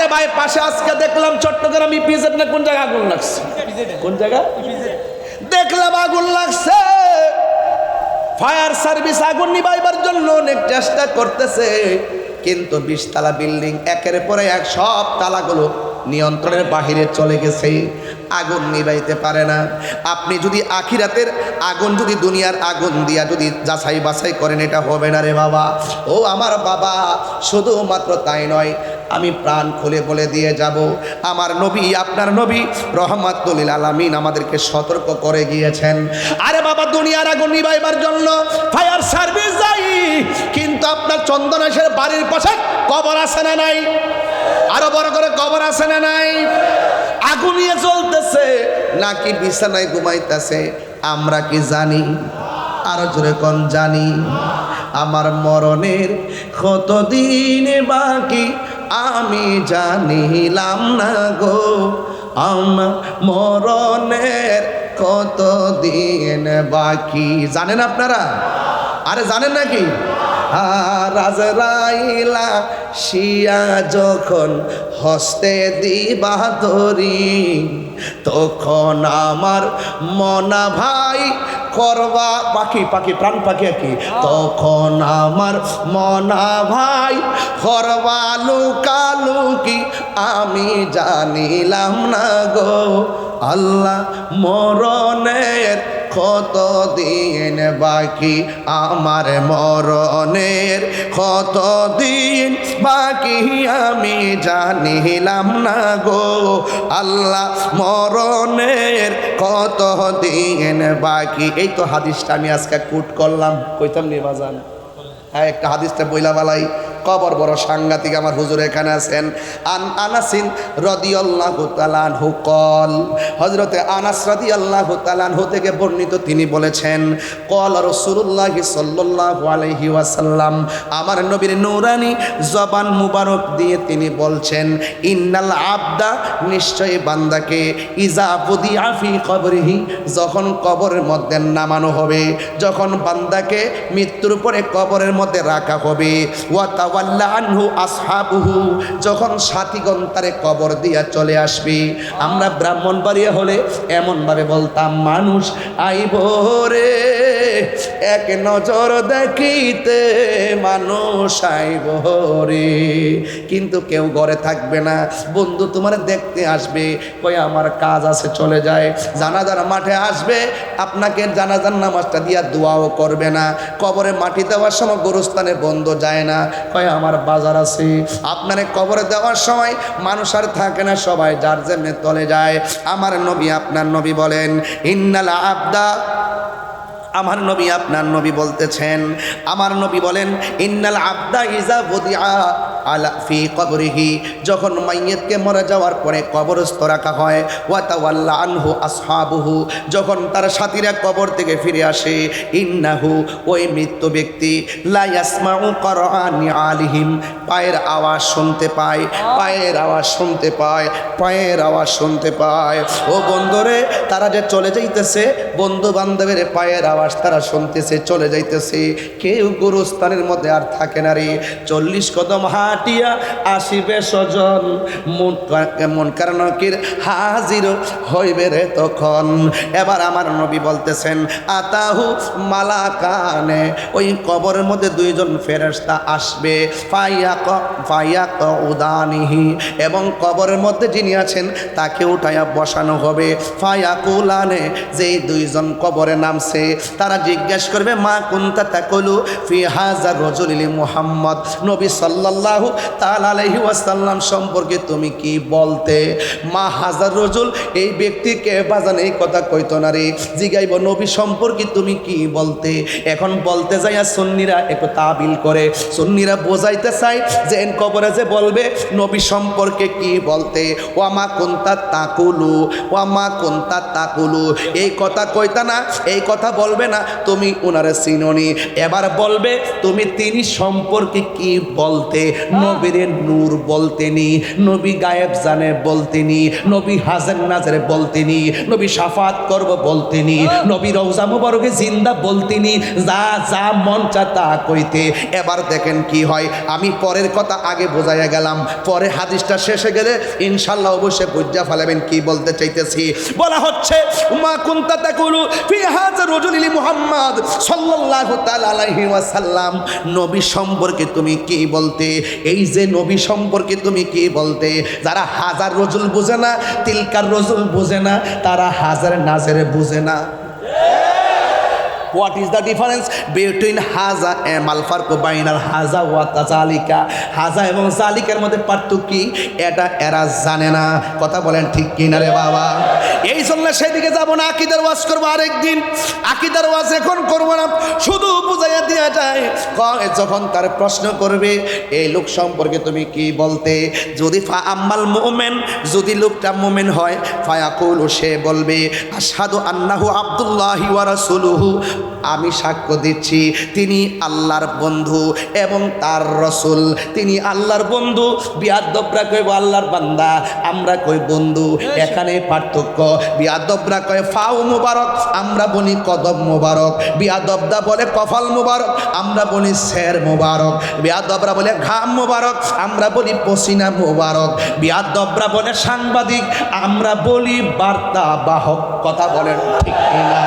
আরে ভাই, পাশে আজকে দেখলাম চট্টগ্রাম ইপিজেড না কোন জায়গায় আগুন লাগছে? কোন জায়গা দেখলাম আগুন লাগছে। ফায়ার সার্ভিস আগুন নিবাইবার জন্য অনেক চেষ্টা করতেছে। কিন্তু বিশতলা বিল্ডিং একের পরে এক সব তালাগুলো নিয়ন্ত্রণের বাহিরে চলে গেছে। আগুন নিবাইতে পারে না। আপনি যদি আখিরাতের আগুন, যদি দুনিয়ার আগুন দিয়া যদি যাচাই বাছাই করেন, এটা হবে না রে বাবা। ও আমার বাবা, শুধুমাত্র তাই নয় আমি প্রাণ খুলে বলে দিয়ে যাব। আমার নবী, আপনার নবী রহমাতুল্লিল আলামিন আমাদেরকে সতর্ক করে গিয়েছেন। আরে বাবা, দুনিয়ার আগুন নিবাইবার জন্য ফায়ার সার্ভিস যাই কিন্তু আপনার চন্দনেশের বাড়ির পাশে কবর আছে না নাই? আরও বড় করে কবর আছে না নাই? আগুন নিয়ে চলতেছে নাকি বিছানায় ঘুমাইতেছে, আমরা কি জানি? আরও জোরে কোন জানি? আমার মরণের কতদিন বাকি? আমি জানিলাম না গো, আমার মরণের কত দিন বাকি। জানেন আপনারা? আরে জানেন নাকি? রাজরাইলা শিয়া যখন হস্তে দিবা ধরি, তখন আমার মনা ভাই করবা? পাখি পাখি, প্রাণ পাখি আর কি। তখন আমার মনা ভাই করবা লুকালুকি আমি জানিলাম না গো, আল্লাহ মরণের কত দিন বাকি আমার মরণের? কত দিন বাকি আমি জানিলাম না গো। আল্লাহ মরণের কত দিন বাকি? এই তো হাদিসটা আমি আজকে কুট করলাম। কইতাম নি বাজান? হ্যাঁ একটা হাদিসটা বইলা বালাই। কবর বড় সাংঘাতিক আমার হুজুর এখানে আছেন। আন আনাসিন রদিয়াল্লাহু তাআলাহু কল। হযরতে আনাস রাদিয়াল্লাহু তাআলাহু থেকে বর্ণিত তিনি বলেছেন, কল রাসূলুল্লাহ সাল্লাল্লাহু আলাইহি ওয়াসাল্লাম, আমার নবীর নূরানি জবান মুবারক দিয়ে তিনি বলছেন, ইন্নাল আবদা নিশ্চয়ই বান্দাকে ইজা বুদি আফি কবরিহি, যখন কবরের মধ্যে নামানো হবে, যখন বান্দাকে মৃত্যুর পরে কবরের মধ্যে রাখা হবে, ওয়া যখন সাথীগণ তারে কবর দিয়া চলে আসবে, আমরা ব্রাহ্মণ বাড়িয়া হলে এমনভাবে বলতাম, মানুষ আইব রে। এক নজর দেখিতে মানুষ আইব রে কিন্তু কেউ ঘরে থাকবে না। বন্ধু, তোমার দেখতে আসবে। কই আমার কাজ আছে, চলে যায়। জানাজার মাঠে আসবে। আপনাকে জানাজার নামাজটা দিয়া দোয়াও করবে না। কবরে মাটি দেওয়ার সময় গোরস্থানে বন্ধ যায় না। কয়, আমার বাজার আছে। আপনারে কবরে দেওয়ার সময় মানুষ আর থাকে না, সবাই যার জন্যে তলে যায়। আমার নবী, আপনার নবী বলেন, ইন্নাল আবদা আমার নবী আপনার নবী বলতেছেন। আমার নবী বলেন ইন্নাল আব্দা ইজা বদিয়া। আলা ফি কবরিহি, যখন মাইয়েতকে মরে যাওয়ার পরে কবরস্থ রাখা হয় ওয়াতাওয়াল্লা আনহু আসহাবুহু, যখন তার সাথীরা কবর থেকে ফিরে আসে, ইন্নাহু, ওই মৃত্যু ব্যক্তি, লা ইয়াসমাউ করানি আলিহিম, পায়ের আওয়াজ শুনতে পায়, পায়ের আওয়াজ শুনতে পায়, পায়ের আওয়াজ শুনতে পায়। ও বন্ধুরে, তারা যে চলে যাইতেছে বন্ধু বান্ধবের পায়ের আওয়াজ তারা শুনতেছে, চলে যাইতেছে। কেউ গুরুস্থানের মধ্যে আর থাকে না রে। চল্লিশ কদম হাটিয়া আসিবে স্বজন। মন কারণকির হাজির হইবে রে তখন। এবার আমার নবী বলতেছেন, আতাহু মালা কানে ওই কবরের মধ্যে দুইজন ফেরেশতা আসবে। ফাইয়াক ফাইয়াক উদানিহি। এবং কবরের মধ্যে যিনি আছেন, তাকে উঠাইয়া বসানো হবে। ফায়াকুলানে, যেই দুইজন কবরে নামছে, তারা জিজ্ঞেস করবে, মা কুন্তা তাকলু ফি হাজার রজুলিলি মুহাম্মদ? নবী সাল্লাল্লাহু আলাইহি ওয়াসাল্লাম সম্পর্কে তুমি কি বলতে? মা হাজার রজুল, এই ব্যক্তিকে বাজান এই কথা কইতো না রে। জিগাইব, নবী সম্পর্কে তুমি কি বলতে? এখন বলতে যাইয়া সুন্নিরা একটু তাবিল করে। সুন্নিরা বোঝাইতে চাই যে এন কবরে যে বলবে, নবী সম্পর্কে কি বলতে? ওয়ামা কুন্তা তাকুলু ওয়ামা কুন্তা তাকুলু। এই কথা কইতা না, এই কথা বলবে না, তুমি উনারে চিননি এবার বলবে, তুমি তিনি সম্পর্কে কি বলতে? নবীরে নূর বলতেনি, নবী গায়েব জানে বলতেনি, নবী হাজার নাজারে বলতেনি, নবী সাফাত করব বলতেনি, নবী রওজা মুবারকে জিন্দা বলতেনি, যা যা মন চা তা কইতে। এবার দেখেন কি হয়, আমি পরের কথা আগে বোঝাইয়া গেলাম, পরে হাদিসটা শেষে গেলে ইনশাল্লাহ অবশ্যই বুঝা ফেলাবেন কি বলতে চাইতেছি। বলা হচ্ছে, মা কুন্তা তাকুলু ফি হাযা রাজুলি মুহাম্মদ সাল্লাল্লাহু তাআলা আলাইহি ওয়াসাল্লাম। নবী সম্পর্কে তুমি কি বলতে? এই যে নবী সম্পর্কে তুমি কি বলতে? যারা হাজার রজুল বোঝে না, তিলকার রজুল বোঝে না, তারা হাজার নাজের বুঝে না। What is the difference between হাজা এম আলফার বাইনার হাজা ওয়াতা জালিকা হাজা এবং জালিকার মধ্যে পার্থক্য কি? এটা এরা জানে না। কথা বলেন ঠিক কিনা রে বাবা? এই জন্য সেদিকে যাব না, আকিদার ওয়াজ করব আরেকদিন। আকিদার ওয়াজ এখন করব না, শুধু বুঝাইয়া দেওয়া যায়। যখন তার প্রশ্ন করবে, এই লোক সম্পর্কে তুমি কি বলতে? যদি ফা আম্মাল মোমেন, যদি লোকটা মোমেন হয়, ফায়াকুল, সে বলবে আসাদু আন্নাহু আব্দুল্লাহি ওয়া রাসূলুহু। আমি সাক্ষ্য দিচ্ছি, তিনি আল্লাহর বন্ধু এবং তার রসুল। তিনি আল্লাহর বন্ধু, বিয়াদবরা কইব আল্লাহর বান্দা, আমরা কই বন্ধু? এখানে পার্থক্য। বিয়াদবরা কয়, ফাউ মুবারক, আমরা বলি কদম মুবারক। বিয়াদবদা বলে, কফাল মুবারক, আমরা বলি শের মুবারক। বিয়াদবরা বলে, ঘাম মুবারক, আমরা বলি পসিনা মুবারক। বিয়াদবরা বলে, সাংবাদিক, আমরা বলি বার্তা বাহক কথা বলেন ঠিক কিনা?